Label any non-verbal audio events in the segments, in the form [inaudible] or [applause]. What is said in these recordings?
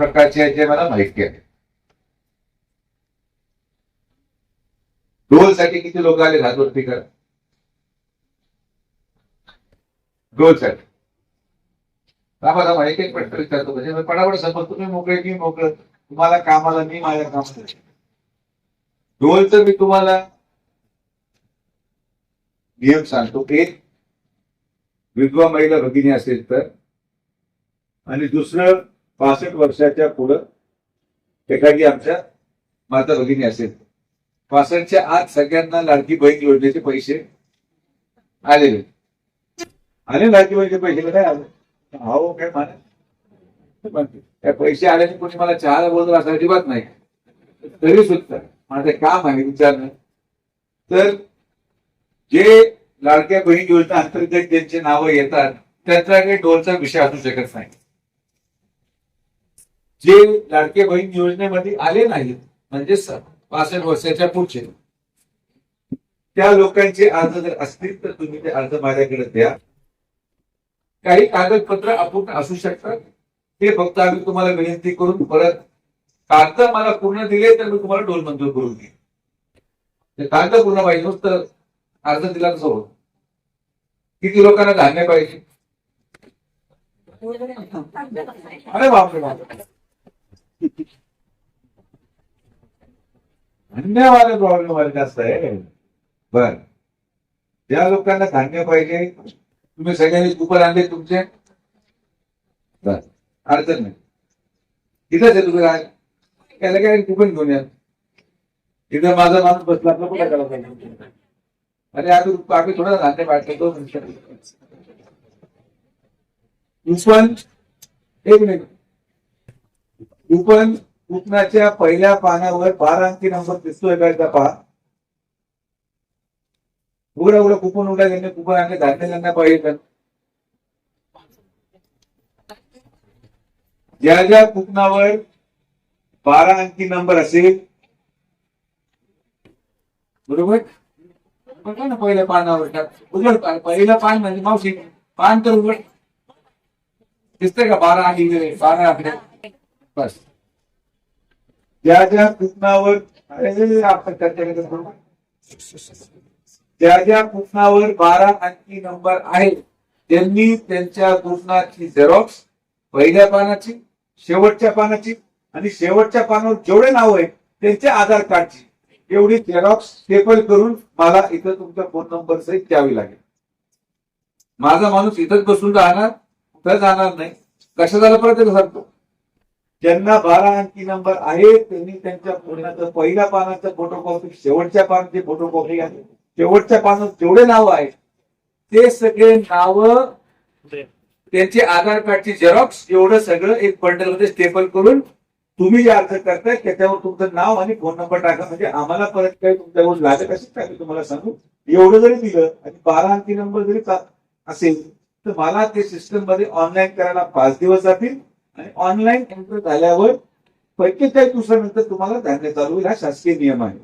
प्रकारचे आहे जे मला माहिती आहे. साठी किती लोक आले? हातवरती करा. साठी आम्हाला माहिती आहे पटकन विचारतो. म्हणजे पडापड समज तुम्ही मोकळे की मोकळं. तुम्हाला कामाला मी माझ्या कामाला. डोलचं मी तुम्हाला नियम सांगतो. एक विधवा महिला भगिनी असेल तर. आणि दुसरं पासष्ट वर्षाच्या पुढं एखादी आमच्या माता भगिनी असेल. पासष्टच्या आत सगळ्यांना लाडकी बहीण योजनेचे पैसे आलेले आले लाडकी बहिणीचे पैसे नाही आले? हो काय माने त्या पैसे आल्याने कोणी मला चहाला बोलतो असं अजिबात नाही. तरी सुद्धा माझं काम आहे विचारणं. तर जे लाडक्या बहीण योजना अंतर्गत ज्यांची नावं येतात त्यांचा काही डोलचा विषय असू शकत नाही. जे लाडके बहीण योजनेमध्ये आले नाहीत म्हणजे पासष्ट वर्षाच्या पुढचे त्या लोकांचे अर्ज जर असतील तर तुम्ही ते अर्ज माझ्याकडे द्या. काही कागदपत्र अपूर्ण असू शकतात. ते फक्त आम्ही तुम्हाला विनंती करून परत कागद मला पूर्ण दिले तर मी तुम्हाला डोल मंजूर करून देईन. कागद पूर्ण पाहिजे नुसतं अर्ज दिला कसं किती लोकांना धान्य पाहिजे? अरे बापरे बाप धान्यवाले प्रॉब्लेम वाले जास्त आहे. बर. ज्या लोकांना धान्य पाहिजे तुम्ही सगळ्यांनी कुपन आणले तुमचे? बर. अडचण नाही. तिथंच आहे तुम्ही राहायला त्याला काय कुपन घेऊन या. तिथं माझा माणूस बसला आपला कुठे करायला पाहिजे अरे आम्ही आम्ही थोडा धान्य पाठवतो. कुपन एक मिनिट. कुपन कुपनाच्या पहिल्या पानावर बारा अंकी नंबर दिसतोय का एकदा पहा. उघडा उघडा कुपन उघडा त्यांनी कुपन आणले धान्य त्यांना पाहिजे. तर ज्या ज्या कुपनावर बारा अंकी नंबर असेल बरोबर? बघा ना पहिल्या पानावर टाक. उघड पान पहिलं पान म्हणजे मावशी पान तर उघड. दिसतंय का बारा आली बारा आकड्या बस. ज्या ज्या कुपनावर आपण त्याच्याकडे ज्या ज्या कुपनावर बारा अंकी नंबर आहे त्यांनी त्यांच्या कुपनाची झेरॉक्स पहिल्या पानाची शेवटच्या पानाची आणि शेवटच्या पानावर जेवढे नाव आहे त्यांच्या आधार कार्डची. एवढी झेरॉक्स स्टेपल करून मला इथं तुमचा फोन नंबर सहित द्यावी लागेल. माझा माणूस इथंच बसून राहणार कुठं जाणार नाही कशा झालं परत सांगतो? ज्यांना बारा अंकी नंबर आहे त्यांनी त्यांच्या पूर्णाचं पहिल्या पानाचं फोटोकॉपी शेवटच्या पानाची फोटोकॉपी आणि शेवटच्या पानात जेवढे नाव आहेत ते सगळे नाव त्यांचे आधार कार्डची झेरॉक्स एवढं सगळं एक बंडलमध्ये स्टेपल करून तुम्ही जे अर्ज करताय त्याच्यावर तुमचं नाव आणि फोन नंबर टाका. म्हणजे आम्हाला परत काही तुमच्यावर लागत असेल आम्ही तुम्हाला सांगू. एवढं जरी दिलं आणि बारा अंकी नंबर जरी असेल तर मला ते सिस्टममध्ये ऑनलाईन करायला पाच दिवस जातील. आणि ऑनलाईन एंटर झाल्यावर पंचेचाळीस दिवसानंतर तुम्हाला धान्य चालू होईल. हा शासकीय नियम आहे.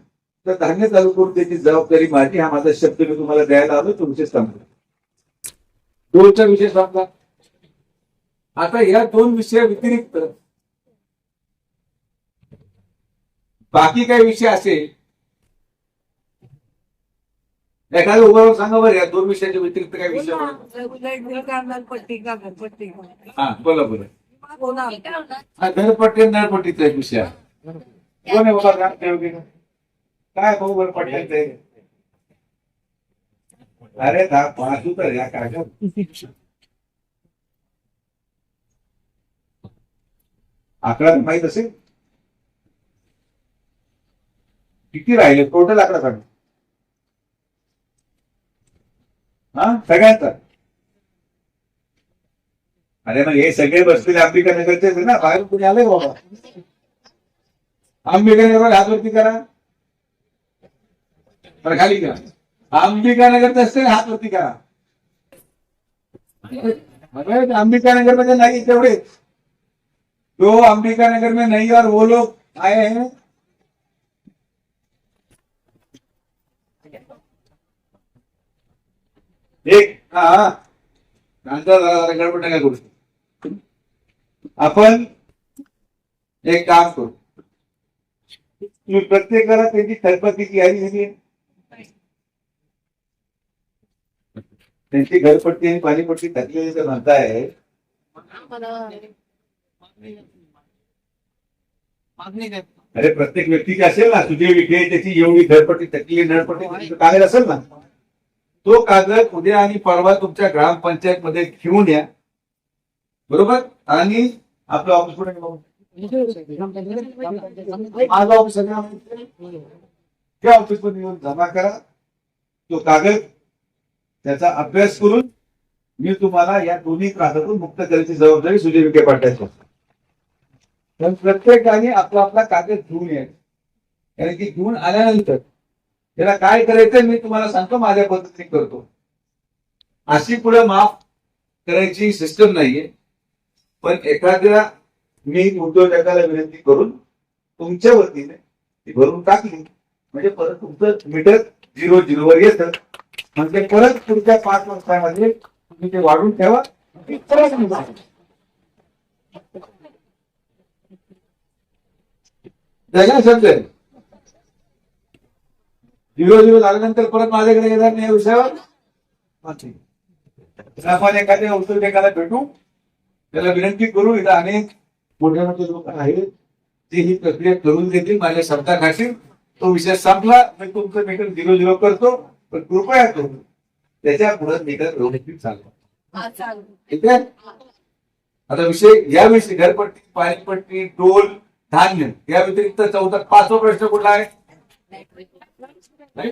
तर धान्य चालू करून त्याची जबाबदारी माझी हा माझा शब्द मी तुम्हाला द्यायला आलो तुमचे सांगतो. दोनचा विषय सांगा आता या दोन विषया व्यतिरिक्त बाकी काही विषय असेल एखादं उभं सांगा बरं या दोन विषयाच्या व्यतिरिक्त काय विषय हा बोला बोला. होणार? हा नळपट्टीचा एक विषय आहे. कोण आहे बाबा ग्रामसेवक आहे? काय भाऊ घरपट्ट्यांचं आहे? अरे दा पाहू तर या कागद. आकडा माहीत असेल? किती राहिले? टोटल आकडा सांग. हा सगळ्यांचा. अरे मग हे सगळे बसलेले अंबिका नगरचे आहेत ना बाहेर कुणी आलंय बाबा अंबिका नगर हातवरती करा। बरं खाली करा। अंबिका नगर असते हात वरती करा। अरे अंबिका नगरमध्ये नाही तेवढे जो अंबिका नगर में नहीं और वो लोग आए हैं। एक हा हा। कांदा जरा- जरा गडबड नका करू आपण एक काम करू. तुम्ही प्रत्येकाला त्यांची थरपतीची यादी दिली. त्यांची घरपट्टी आणि पाणीपट्टी थकलेली तर म्हणताय. अरे प्रत्येक व्यक्तीची असेल ना तुझे विखे त्याची एवढी घरपट्टी थकली नळपट्टी कागद असेल ना? तो कागद उद्या आणि परवा तुमच्या ग्रामपंचायत मध्ये घेऊन या. बरोबर? आणि आपलं ऑफिस कुठे माझं ऑफिस आहे त्या ऑफिसमध्ये येऊन जमा करा. तो कागद त्याचा अभ्यास करून मी तुम्हाला या दोन्ही त्रासातून मुक्त करायची जबाबदारी सुजय विखे पाटलाची पण प्रत्येकाने आपला आपला कागद घेऊन या कारण की घेऊन आल्यानंतर त्याला काय करायचं मी तुम्हाला सांगतो माझ्या पद्धतीने करतो. अशी पुढे माफ करायची सिस्टम नाहीये. पण एखाद्या मी उद्योजकाला विनंती करून तुमच्या वतीने ती भरून टाकली म्हणजे परत तुमचं मीटर झिरो झिरोवर येतं. म्हणजे परत पुढच्या पाच वर्षामध्ये तुम्ही ते वाढून ठेवा. ती परत झिरो झिरो झाल्यानंतर परत माझ्याकडे येणार नाही या विषयावर? आपण एखाद्या उद्योजकाला भेटू. त्याला विनंती करू इथं अनेक मोठे मोठे लोक आहेत. ते ही प्रक्रिया करून देतील माझ्या शब्दाखाली तो विषय संपला मी तुमचं मीटर झिरो झिरो करतो पण कृपया करून त्याच्या पुढे मीटर हा चालेल. ठीक आहे? आता विषय या विषयी घरपट्टी पाणीपट्टी टोल धान्य या व्यतिरिक्त चौथा पाचवा प्रश्न कुठला आहे? नाही?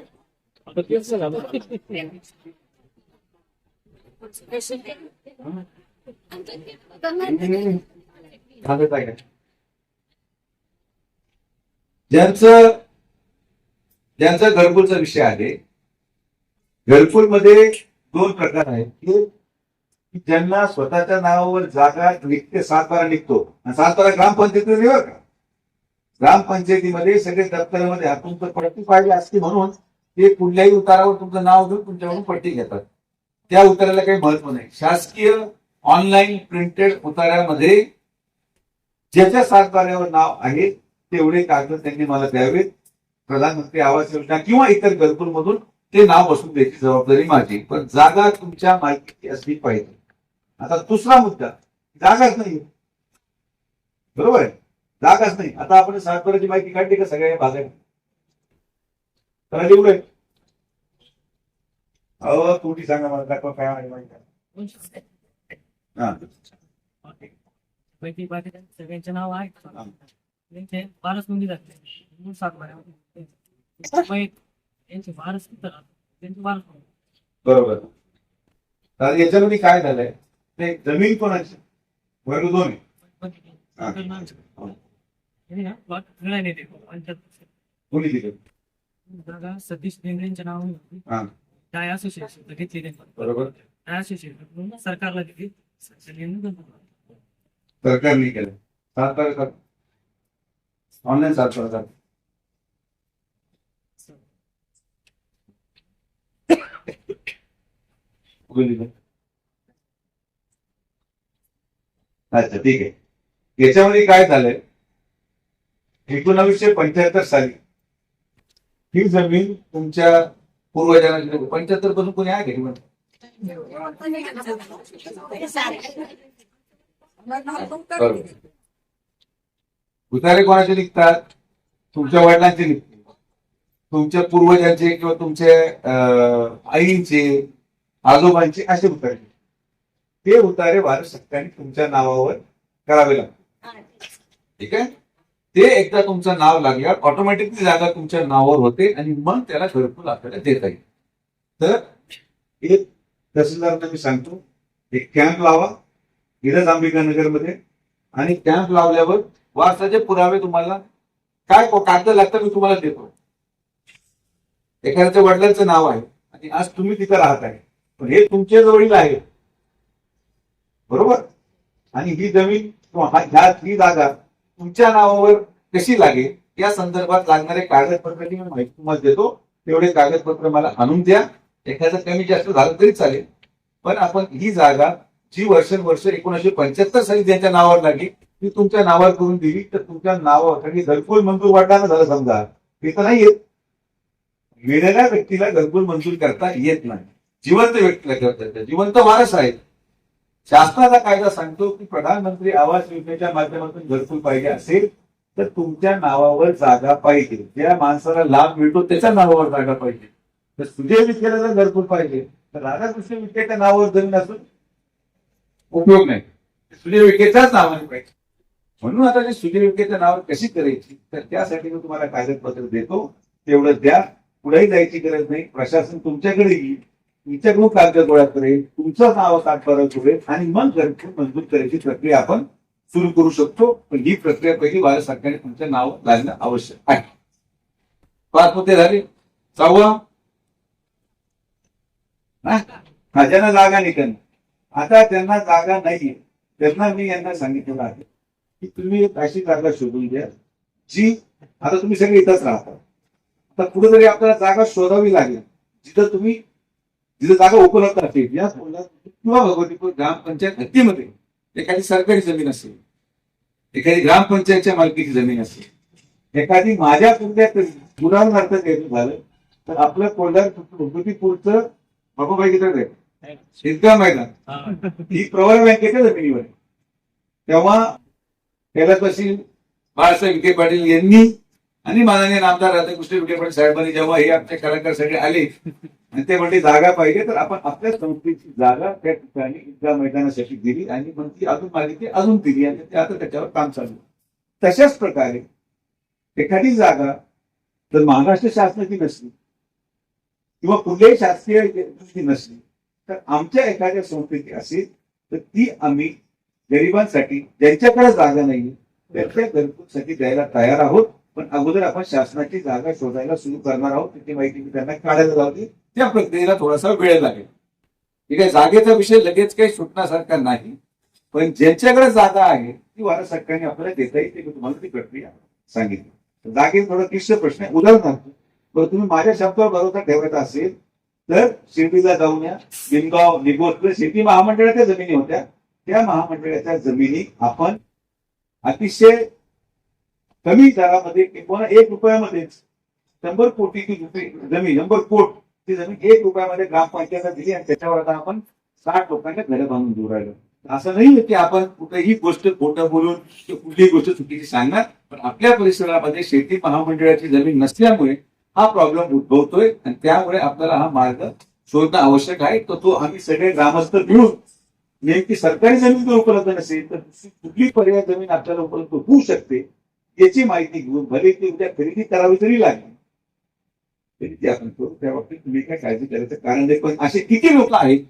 ज्यांचं ज्यांचा घरकुलचा विषय आहे घरकुलमध्ये दोन प्रकार आहेत. की ज्यांना स्वतःच्या नावावर जागा निघते सात बारा निघतो. आणि सात बारा ग्रामपंचायतीमध्ये का? ग्रामपंचायतीमध्ये सगळे दप्तरामध्ये हातून तर पट्टी पाहिजे असते म्हणून ते कुठल्याही उतारावर तुमचं नाव घेऊन तुमच्याकडून पट्टी घेतात. त्या उताराला काही महत्त्व नाही. शासकीय ऑनलाईन प्रिंटेड उतार्यामध्ये ज्याच्या सातबाऱ्यावर नाव आहे तेवढे कागद त्यांनी मला द्यावेत. प्रधानमंत्री आवास योजना किंवा इतर घरकुल मधून ते नाव बसून द्यायची जबाबदारी माझी. पण जागा तुमच्या माहिती असली पाहिजे. आता दुसरा मुद्दा जागाच नाही बरोबर आहे? जागाच नाही. आता आपण सातबाराची माहिती काढली का सगळ्या भागात? त्याला अहो तुटी सांगा मला काय माहिती. पैकी सगळ्यांचे नाव आहे त्यांचे यांचे नोंदी. बरोबर. याच्यामध्ये काय झालंय? ते जमीन कोणाची? वर्ग दोन हा. हे. कोणी दिले? जागा सतीश बेंद्रेंच्या नावाने असोसिएशन घेतली बरोबर. असोसिएशन म्हणून सरकारला दिली. सरकारने केलं. सात कर ऑनलाईन सात तारखा अच्छा ठीक आहे. याच्यामध्ये काय झालंय? एकोणावीसशे पंच्याहत्तर साली ही जमीन तुमच्या पूर्वजांना पंच्याहत्तरपासून कोणी आहे घेऊन उतारे कोणाचे निघतात? तुमच्या वडिलांचे निघते तुमच्या पूर्वजांचे किंवा तुमच्या आईचे आजोबांचे असे उतारे. ते उतारे भारत सरकारने तुमच्या नावावर करावे लागतात. ठीक आहे? ते एकदा तुमचं नाव लागल्यावर ऑटोमॅटिकली जागा तुमच्या नावावर होते आणि मग त्याला घरकुल आपल्याला देता येईल. तर एक तहसीलदारांना मी सांगतो एक कॅम्प लावा इरज अंबिका मध्ये आणि कॅम्प लावल्यावर वारसाचे पुरावे तुम्हाला काय कागद लागतं मी तुम्हाला देतो. एखाद्याच्या वडिलांचं नाव आहे आणि आज तुम्ही तिथं राहत आहे. पण हे तुमच्या जवळील आहे बरोबर? आणि ही जमीन ह्या ही जागा तुमच्या नावावर कशी लागेल या संदर्भात लागणारे कागदपत्र मी माहिती तुम्हाला देतो. तेवढे कागदपत्र मला आणून द्या. एखादं कमी जास्त झालं तरी चालेल. पण आपण ही जागा जी वर्षानुवर्ष एकोणीसशे पंच्याहत्तर साली ज्यांच्या नावावर लागली ती तुमच्या नावावर करून दिली. तर तुमच्या नावावर कारण घरकुल मंजूर वाटायला झालं समजा. ते तर नाही येत गेलेल्या व्यक्तीला घरकुल मंजूर करता येत नाही. जिवंत व्यक्तीला करता येतं जिवंत वारस आहे. शासनाचा कायदा सांगतो की प्रधानमंत्री आवास योजनेच्या माध्यमातून घरकुल पाहिजे असेल तर तुमच्या नावावर जागा पाहिजे. ज्या माणसाला लाभ मिळतो त्याच्या नावावर जागा पाहिजे. तर सुजय विखेला जर घरकुल पाहिजे तर राधाकृष्ण विखेच्या नावावर जमीन असून उपयोग नाही. सुजय विखेच्याच नावाने पाहिजे. म्हणून आता जे सुजय विखेच्या नावावर कशी करायची तर त्यासाठी मी तुम्हाला कागदपत्र देतो. तेवढं द्या. पुढेही जायची गरज नाही. प्रशासन तुमच्याकडे येईल. तुमच्याकडून कागद गोळा करेल. तुमचं नाव तात्पर्य करेल आणि मग घरकुल मंजूर करायची प्रक्रिया आपण सुरू करू शकतो. पण ही प्रक्रिया पहिली भारत सरकारने तुमचं नाव लागणं आवश्यक आहे. पाच मुद्दे झाले. सहावा हा? जागा नाही त्यांना. आता त्यांना जागा नाहीये. त्यांना मी यांना सांगितलेलं आहे की तुम्ही एक अशी जागा शोधून द्या जी आता तुम्ही सगळे इथंच राहता. आता कुठेतरी आपल्याला जागा शोधावी लागेल. जिथं तुम्ही जिथं जागा उपलब्ध असेल या किंवा भगवतीपूर ग्रामपंचायत हद्दीमध्ये एखादी सरकारी जमीन असेल एखादी ग्रामपंचायतच्या मालकीची जमीन असेल एखादी माझ्या कुठल्या उदाहरणार्थ झालं तर आपलं कोल्हापूर भगवतीपूरचं बाबूबाई किती शेतकरी मैदान हा. प्रवर बँकेच्या जमिनीवर आहे. तेव्हा त्याला तशी बाळासाहेब विखे पाटील यांनी आणि माननीय नामदार राधाकृष्ण विखे पाटील साहेबांनी जेव्हा हे आमचे कलाकार सगळे आले आणि ते म्हणले जागा पाहिजे तर आपण आपल्या संस्थेची जागा त्या ठिकाणी ईदगा मैदानासाठी दिली आणि मग ती अजून मागितली अजून दिली आणि ते आता त्याच्यावर काम चालू. तशाच प्रकारे एखादी जागा जर महाराष्ट्र शासनाची नसली किंवा कुठल्याही शासकीय दृष्टी नसली तर आमच्या एखाद्या संस्थेची असेल तर ती आम्ही गरिबांसाठी ज्यांच्याकडे जागा नाही त्यांच्या घरकुलसाठी द्यायला तयार आहोत. पण अगोदर आपण शासनाची जागा शोधायला सुरू करणार आहोत त्याची माहिती मी त्यांना काढायला लावली त्या प्रक्रियेला थोडासा वेळ लागेल. ठीक आहे जागेचा विषय लगेच काही सुटण्यासारखा नाही पण ज्यांच्याकडे जागा आहे ती भारत सरकारने आपल्याला देता येईल मी तुम्हाला ती प्रक्रिया सांगितली. जागे जागेत थोडा क्लिष्ट प्रश्न आहे. उदाहरणार्थ बरं तुम्ही माझ्या शब्दावर भरोसा ठेवायचा असेल तर शिर्डीला जाऊन या. बिनगाव निगोज म्हणजे शेती महामंडळाच्या जमिनी होत्या. त्या महामंडळाच्या जमिनी आपण अतिशय कमी दरामध्ये किंवा एक रुपयामध्येच शंभर कोटीची जमीन शंभर कोट ती जमीन एक रुपयामध्ये ग्रामपंचायतला दिली आणि त्याच्यावर आता आपण साठ लोकांच्या घरं बांधून दूर राहिलो. असं नाही की आपण कुठेही गोष्ट खोटं बोलून कुठलीही गोष्ट चुकीची सांगणार पण आपल्या परिसरामध्ये शेती महामंडळाची जमीन नसल्यामुळे हा प्रॉब्लेम उद्भवतोय आणि त्यामुळे आपल्याला हा मार्ग शोधणं आवश्यक आहे. तर तो आम्ही सगळे ग्रामस्थ मिळून नेमकी सरकारी जमीन जर उपलब्ध नसेल तर कुठली पर्याय जमीन आपल्याला उपलब्ध होऊ शकते याची माहिती घेऊन भले ती उद्या खरेदी करावी तरी लागेल. तरी ती आपण करू. त्या बाबतीत तुम्ही काय काळजी करायचं कारण नाही. पण असे किती लोक आहेत?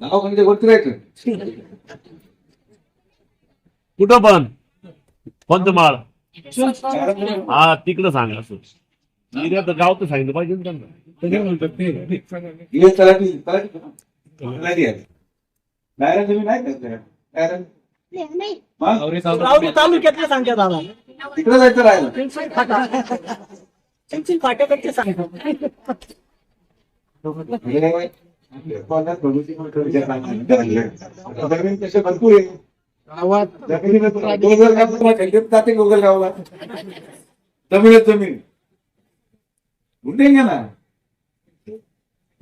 नाव म्हणजे वरती राहायचं? कुठं पण. कोणतं माळ हा तिकडं सांगा असं गाव तर सांगितलं पाहिजे ना त्यांना हे तालुक्यातले सांगतात आला तिकडे जायचं राहिलं फाट्याकडचे भरपूर आहे ज़मीन. ना?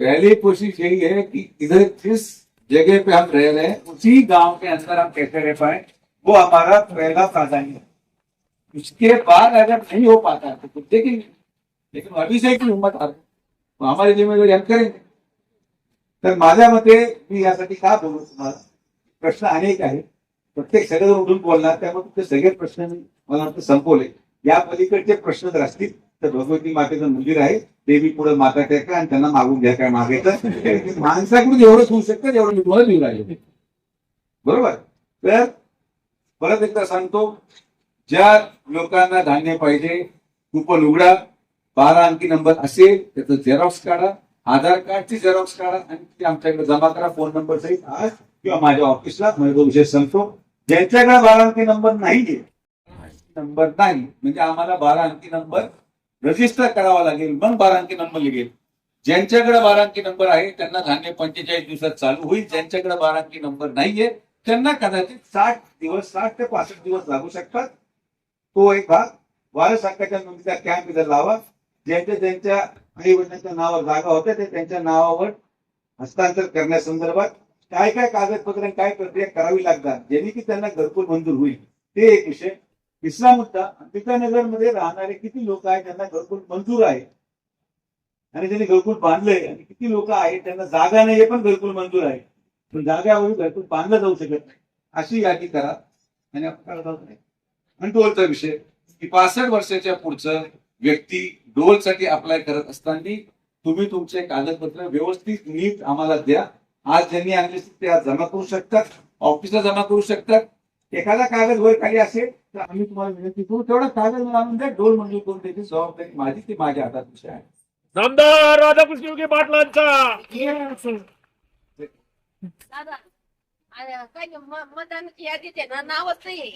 पहली कोशिश यही है कि इधर जिस जगह पे हम रह रहे हैं उसी गाँव के अंदर हम कैसे रह पाए वो हमारा पहला प्राधान्य है उसके बाद अगर नहीं हो पाता है तो कुछ देखेंगे लेकिन अभी से की हिम्मत आ रही हमारी ज़िम्मेदारी हम करेंगे। तर माझ्या मते मी यासाठी का बोलू तुम्हाला? प्रश्न अनेक आहे प्रत्येक सगळं उठून बोलणार त्यामुळे तुमचे सगळे प्रश्न मी मला वाटतं संपवले. या पलीकडचे प्रश्न जर असतील तर भगवती मातेचं मंदिर आहे. देवी पुढे माता टेका आणि त्यांना मागून घ्या काय मागायचं [laughs] माणसाकडून एवढं होऊ शकतं तेवढं मी तुम्हाला लिहून राहिले. बरोबर. तर परत एकदा सांगतो ज्या लोकांना धान्य पाहिजे कुपन उघडा बारा अंकी नंबर असेल त्याचं झेरॉक्स काढा आधार कार्डची झेरॉक्स काढा आणि ते आमच्याकडे जमा करा फोन नंबर सहित आज किंवा माझ्या ऑफिसला माझा विषय संपतो. ज्यांच्याकडे बारा अंकी नंबर नाहीये नंबर नाही म्हणजे आम्हाला बारा अंकी नंबर रजिस्टर करावा लागेल मग बारा अंकी नंबर निघेल. ज्यांच्याकडे बारा अंकी नंबर आहे त्यांना धान्य पंचेचाळीस दिवसात चालू होईल. ज्यांच्याकडे बारा अंकी नंबर नाहीये त्यांना कदाचित साठ दिवस साठ ते पासष्ट दिवस लागू शकतात. तो एक भाग. वारस हक्काच्या नोंदीचा कॅम्प इथं लावा. ज्यांच्या ज्यांच्या आई वडिलांच्या नावावर जागा होत्या ते त्यांच्या नावावर हस्तांतर करण्यासंदर्भात काय काय कागदपत्र काय प्रक्रिया करावी लागतात ज्यांनी की त्यांना घरकुल मंजूर होईल ते एक विषय. तिसरा मुद्दा मध्ये राहणारे किती लोक आहेत त्यांना घरकुल मंजूर आहे. आणि त्यांनी घरकुल बांधलंय आणि किती लोक आहेत त्यांना जागा नाही हे पण घरकुल मंजूर आहे. पण जाग्यावरून घरकुल बांधलं जाऊ शकत नाही. अशी यादी करा. आणि आपण काढत नाही आणि विषय. की पासष्ट वर्षाच्या पुढचं व्यक्ती डोलसाठी अप्लाय करत असताना तुम्ही तुमचे कागदपत्र व्यवस्थित नीट आम्हाला द्या. आज ज्यांनी आणले असतील ते आज जमा करू शकतात ऑफिसला जमा करू शकतात एखादा कागद वर खाली असेल तर आम्ही तुम्हाला विनंती करू तेवढा कागद मला आणून द्या डोल मंजूर करून त्याची जबाबदारी माझी ती माझ्या हातात विषय आहे. नामदार राधाकृष्ण विखे पाटलांचा. दादा काय नाही, म- मतदान यादीत आहे ना नावच नाही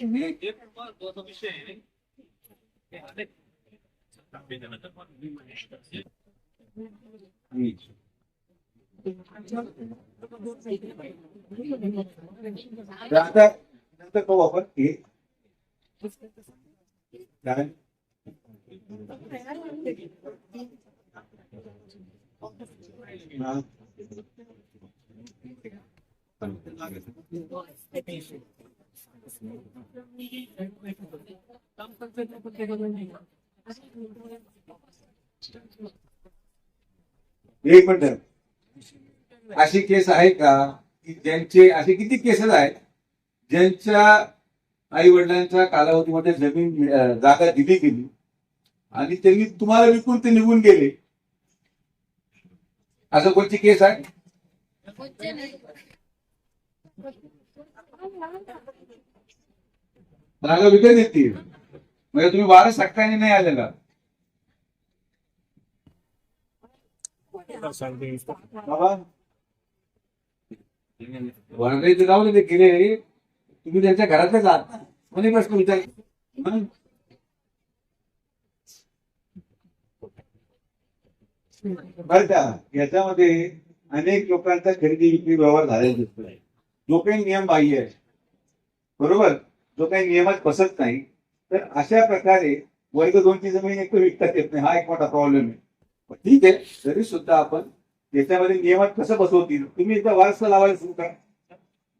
आता नंतर पाहू आपण हे एक मिनिट. अशी केस आहे का? की ज्यांचे असे किती केसेस आहेत ज्यांच्या आई वडिलांच्या कालावधीमध्ये जमीन जागा दिली गेली आणि त्यांनी तुम्हाला विकून ते निघून गेले. असं कोणती केस आहे? जागा विकत येतील म्हणजे तुम्ही वारस हक्काने नाही आलेला. बाबा वर्गाचे जाऊ ते गेले तुम्ही त्यांच्या घरातच आहात कोणी प्रश्न विचार बरं का याच्यामध्ये अनेक लोकांचा खरेदी विक्री व्यवहार झालेला दिसतोय. जो काही नियम बाह्य आहे. बरोबर? जो काही नियमात बसत नाही तर अशा प्रकारे वर्ग दोनची जमीन एक विकता विकतात येत नाही. हा एक मोठा प्रॉब्लेम आहे. ठीक आहे तरी सुद्धा आपण याच्यामध्ये नियमात कसं बसवतील? तुम्ही एकदा वारसा लावायला सुरू करा.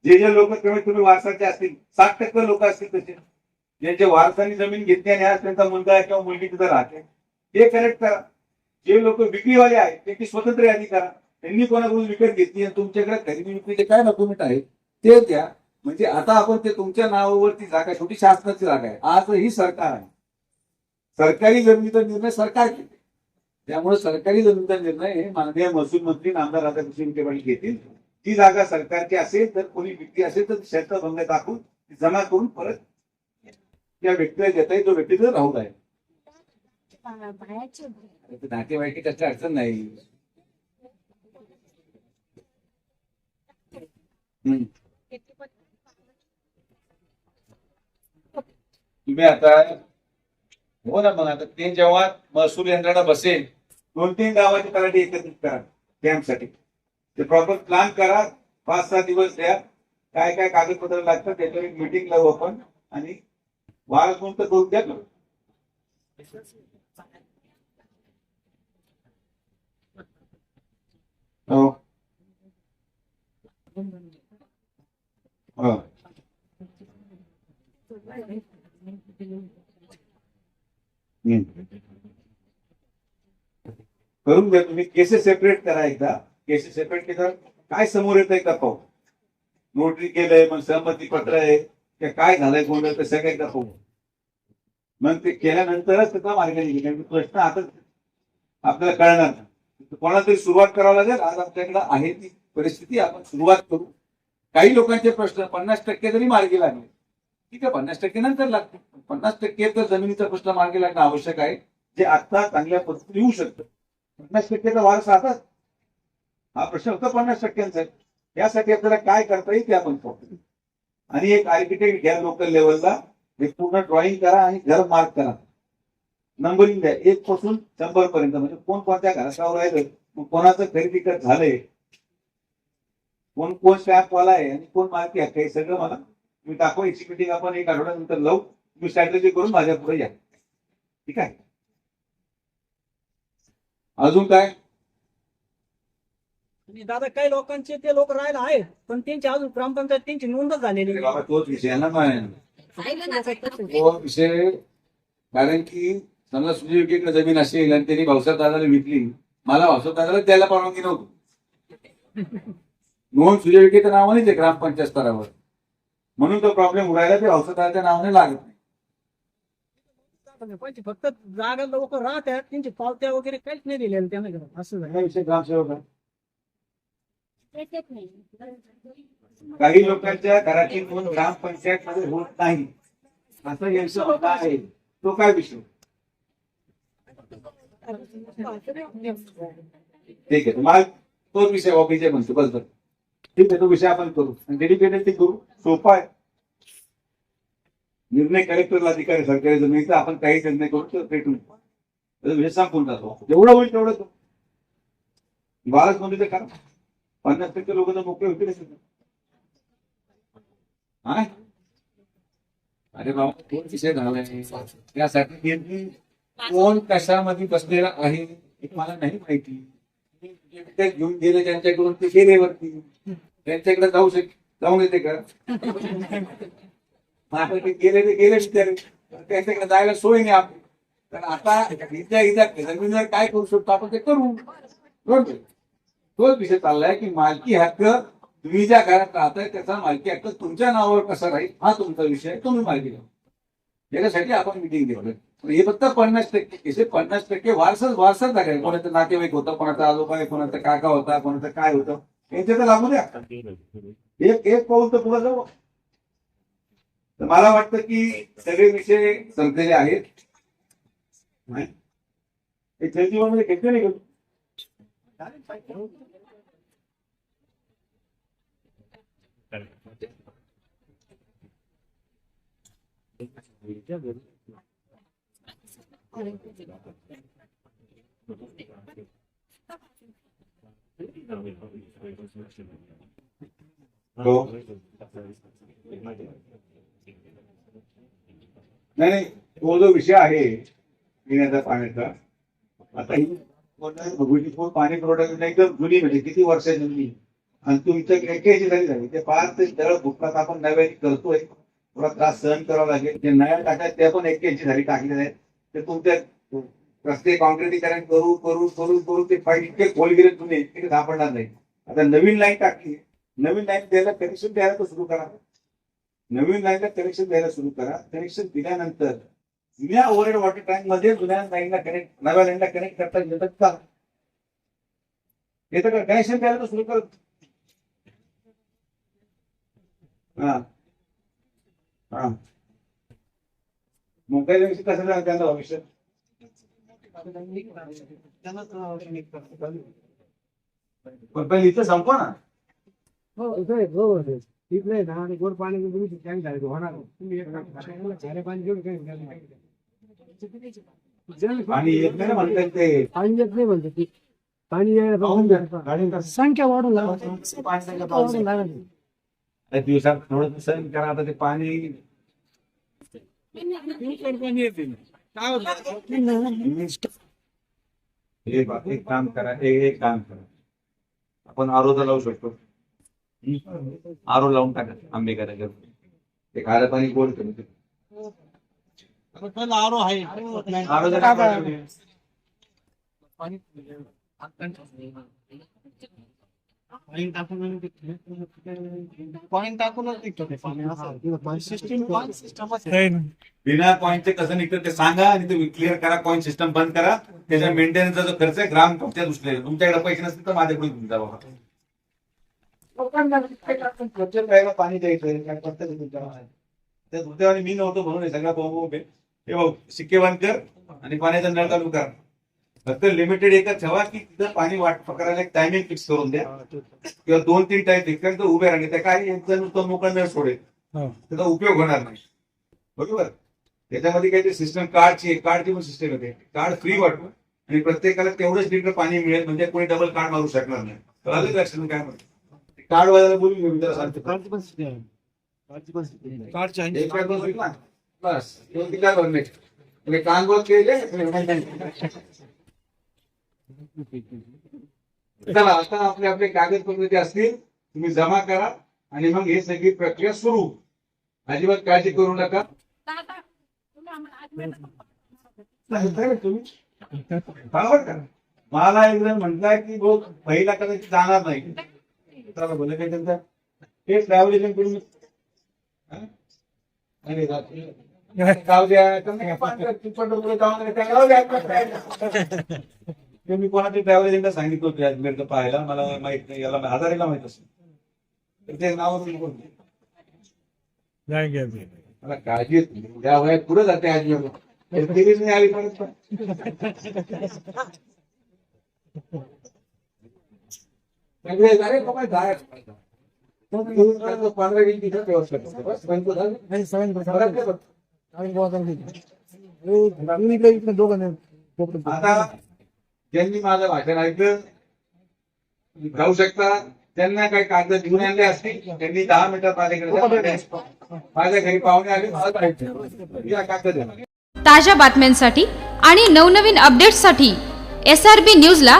जे जे लोक कमीत कमी वारसाचे असतील साठ टक्के लोक असतील तसे. ज्यांचे वारसाने जमीन घेतली आणि आज त्यांचा मुलगा किंवा मुलगी तिथं राहते ते करेक्ट करा. जे लोक विक्रीवाले आहेत त्यांची स्वतंत्र यादी करा. त्यांनी कोणाकडून विकत घेतली आणि तुमच्याकडे खरेदी विक्रीचे काय डॉक्युमेंट आहेत ते द्या. म्हणजे आता आपण ते तुमच्या नावावरती जागा छोटी शासनाची जागा आहे. आज ही सरकार आहे. सरकारी जमिनीचा निर्णय सरकार घेते. त्यामुळे सरकारी जमिनीचा निर्णय हे माननीय महसूल मंत्री नामदार राधाकृष्ण विखे पाटील घेतील. ती जागा सरकारची असेल तर कोणी व्यक्ती असेल तर क्षेत्रभंग दाखवून जमा करून परत त्या व्यक्तीला देता येईल तो व्यक्ती तर राहून आहे नातेवाईक नातेवाईकी अडचण नाही. तुम्ही आता हो ना मग आता ते जेव्हा महसूल यंत्रणा बसेल दोन तीन गावाची तलाठी एकत्रित करा कॅम्पसाठी ते प्रॉपर प्लॅन करा पाच सहा दिवस द्या. काय काय कागदपत्र लागतात त्याच्यावर एक मिटिंग लावू आपण आणि वार कोणतं करून द्या. करू. हो. हो हो हम्म. करून घ्या तुम्ही. केसेस सेपरेट करा एकदा. केसेस सेपरेट केल्यावर काय समोर येत आहे का पाहू. नोटरी केलंय मग सहमती पत्र आहे. किंवा काय झालंय गोंधळ ते सगळं एकदा पाहू. मग ते केल्यानंतरच त्याचा मार्ग निघेल. कारण प्रश्न आता आपल्याला कळणार नाही. कोणाला तरी सुरुवात करावं लागेल. आज आपल्याकडे आहे ती परिस्थिती. आपण सुरुवात करू. काही लोकांचे प्रश्न पन्नास टक्के जरी मार्गी लागले. ठीक आहे पन्नास टक्के नंतर लागते पन्नास टक्के तर जमिनीचा प्रश्न मार्गी लागणं आवश्यक आहे. जे आता चांगल्या पद्धतीने येऊ शकतं. पन्नास टक्केचा वारस राहतात हा प्रश्न फक्त पन्नास टक्क्यांचा आहे. यासाठी आपल्याला काय करता येईल ते आपण पाहू. आणि एक आर्किटेक्ट घ्या लोकल लेवलला एक पूर्ण ड्रॉइंग करा आणि घर मार्क करा. नंबरिंग द्या. एक पासून शंभर पर्यंत. म्हणजे कोण कोणत्या घरासावर राहिलं कोणाचं खरेदी कर झालंय. कोण कोण स्टॅम्प वाला आहे आणि कोण मालकी आहे हे सगळं मला मी दाखवा. याची आपण एक आठवड्यानंतर लावू. तुम्ही स्ट्रॅटेजी करून माझ्या पुढे या. ठीक आहे? अजून काय? आणि दादा काही लोकांचे ते लोक राहायला आहेत पण त्यांची अजून ग्रामपंचायत त्यांची नोंदच झालेली नाही. बाबा तोच विषय आहे ना मग. राहिलं तो विषय कारण की समजा सुजयविकेकडे जमीन असेल आणि त्यांनी भाऊसाहेब दादाला विकली. मला भाऊसाहेब दादाला द्यायला परवानगी नव्हती. नोंद सुजयविकेच्या नावानेच आहे ग्रामपंचायत स्तरावर. म्हणून तो प्रॉब्लेम उडायला ते भाऊसाहेब दादाच्या नावाने लागत नाही. पंच फक्त जागा लोक राहतात त्यांची पावत्या वगैरे काहीच नाही दिलेल्या त्यांना घरात. असं झालं. हा नाही. काही लोकांच्या घराची नोंद ग्रामपंचायत मध्ये होत नाही. असं यांचं म्हणणं आहे. तो काय विषय? ठीक आहे. तुम्हाला तोच विषय ऑफिसचे म्हणतो. बस बस ठीक आहे तो विषय आपण करू. डेडिकेटेड ते करू. सोपा आहे. निर्णय कलेक्टरला अधिकारी सरकारी जमिनीचा आपण काही निर्णय करू तर भेटून त्याचा जातो. जेवढं होईल तेवढं करू. बालच म्हणजे करा. पन्नास टक्के लोक तर मोकळे होतील अरे बाबा कोण विषय झालाय त्यासाठी कोण कशामध्ये बसलेला आहे हे मला नाही माहिती. ते घेऊन गेले त्यांच्याकडून ते गेले वरती. त्यांच्याकडे जाऊ शक जाऊन येते का? मग ते गेले ते गेले त्यांच्याकडे जायला सोय नाही आपली. तर आता इथल्या इथं जमिनीवर काय करू शकतो आपण ते करू. बरोबर. तोच विषय चाललाय की मालकी हक्क तुम्ही ज्या घरात राहताय त्याचा मालकी हक्क तुमच्या नावावर कसा राहील हा तुमचा विषय तुम्ही मालकी घ्या याच्यासाठी आपण मिटिंग देऊ हे फक्त पन्नास टक्के केसे पन्नास टक्के वारसच वारसाच लागाय कोणाचं नातेवाईक होतं कोणाचा आजोबा आहे कोणाचा काका होता कोणाचं काय होतं यांच्या तर लागू द्या. एक एक पाऊल तर पुढे जाऊ. तर मला वाटतं की सगळे विषय संपलेले आहेत नाही? हे जलजीवनमध्ये घेतले नाही नाही. तो जो विषय आहे पिण्याचा पाण्याचा आता ही भगवती पाणी पुरवठा एकदम जुनी म्हणजे किती वर्ष जुनी. आणि तुमचं एक्क्याऐंशी झाली झाली. ते पाच ते दर भुकतात आपण नव्याने करतोय. थोडा त्रास सहन करावा लागेल. जे नव्या टाकायचे त्या पण एक्क्याऐंशी झाली टाकलेल्या आहेत. ते तुमच्या रस्ते कॉन्क्रिटीकरण करू करू करू करू ते फाईट इतके खोल गेले तुम्ही सापडणार नाही आता नवीन लाईन टाकली. नवीन लाईन द्यायला कनेक्शन द्यायला तर सुरू करा. नवीन लाईनला कनेक्शन द्यायला सुरू करा. कनेक्शन दिल्यानंतर जुन्या ओव्हरहेड वॉटर टँकमध्ये जुन्या लाईनला कनेक्ट नव्या लाईनला कनेक्ट करता येतात का? येतं का? कनेक्शन द्यायला तर सुरू कर. हा. हा. मुंबई विषयी कसं झालं त्यांना भविष्य पण पहिले इथं संपवा ना. हो हो. हो. आहे. इथले ना आणि गोड पाणी तुम्ही टँक झाले होणार तुम्ही एक काम करा. खारे पाणी घेऊन काही आणि येत नाही म्हणतात ते. पाणी येत नाही म्हणते ती. पाणी यायला संख्या वाढून लागली. पाणी दिवसात थोडं सहन करा आता ते पाणी हे बघ, एक काम करा एक एक काम करा. आपण आरोचा लावू शकतो. आरो लावून टाका आंबे करा ते खारं पाणी गोड करू आरो आहे आरो जरा पाणी पॉईंट टाकूनच निघतो ते पाणी असं. किंवा पाणी सिस्टीम. बिना पॉईंटचे कसं निघतं ते सांगा आणि ते क्लिअर करा पॉईंट सिस्टम बंद करा. त्याच्या मेंटेनन्सचा जो खर्च आहे ग्राम तुमच्या दुसरे तुमच्याकडे पैसे नसतील तर माझ्याकडे घेऊन प्यायला पाणी द्यायचं काय. त्या मी नव्हतो म्हणून हे बोंब उभे. हे भाऊ शिक्के बंद कर आणि पाण्याचा नळ चालू कर फक्त लिमिटेड एकच ठेवा की तिथं पाणी वाट करायला एक टायमिंग फिक्स करून द्या. किंवा दोन तीन टाइम फिक्स करा तर उभे राहिले त्या काय यांचं नुसतं मोकळं नळ सोडेल. त्याचा उपयोग होणार नाही. बरोबर? त्याच्यामध्ये काहीतरी सिस्टम कार्डची कार्डची पण सिस्टम येते. कार्ड फ्री वाटतो आणि प्रत्येकाला तेवढंच लिटर पाणी मिळेल म्हणजे कोणी डबल कार्ड मारू शकणार नाही. कळालं लक्षात? काय म्हणतो? कार्ड वाल्याला बोलून घेऊ त्याला सांगतो एक कार्ड बस ना. बस. दोन तीन कार्ड भरले म्हणजे कान बंद केले चला आता आपले आपले कागदपत्र जे असतील तुम्ही जमा करा आणि मग ही सगळी प्रक्रिया सुरू. अजिबात काळजी करू नका. दादा तुम्ही आम्हाला admit बरोबर का मला एक जण म्हटलं की भाऊ पहिला कदाचित जाणार नाही. चला बोल काय त्यांचा हे ट्रॅव्हल करून? अरे. जाऊ द्या त्या जाऊ द्या. ते मी कोणाच्या ट्रॅव्हल एजंटला सांगितलं होतं अजमेरचं पाहायला मला माहीत नाही याला हजारीला माहीत असेल तर ते नाव. मला काळजी येत नाही. या वयात पुढे जाते अजमेर सिरीज नाही आली परत आता ज्यांनी माझं भाषण ऐकलं जाऊ शकता त्यांना काही कागद घेऊन आणले असतील त्यांनी दहा मिनिटात माझ्याकडे माझ्या घरी पाहुणे आले मला कागद ताज्या बातम्यांसाठी आणि नवनवीन अपडेट्ससाठी एस आर बी न्यूजला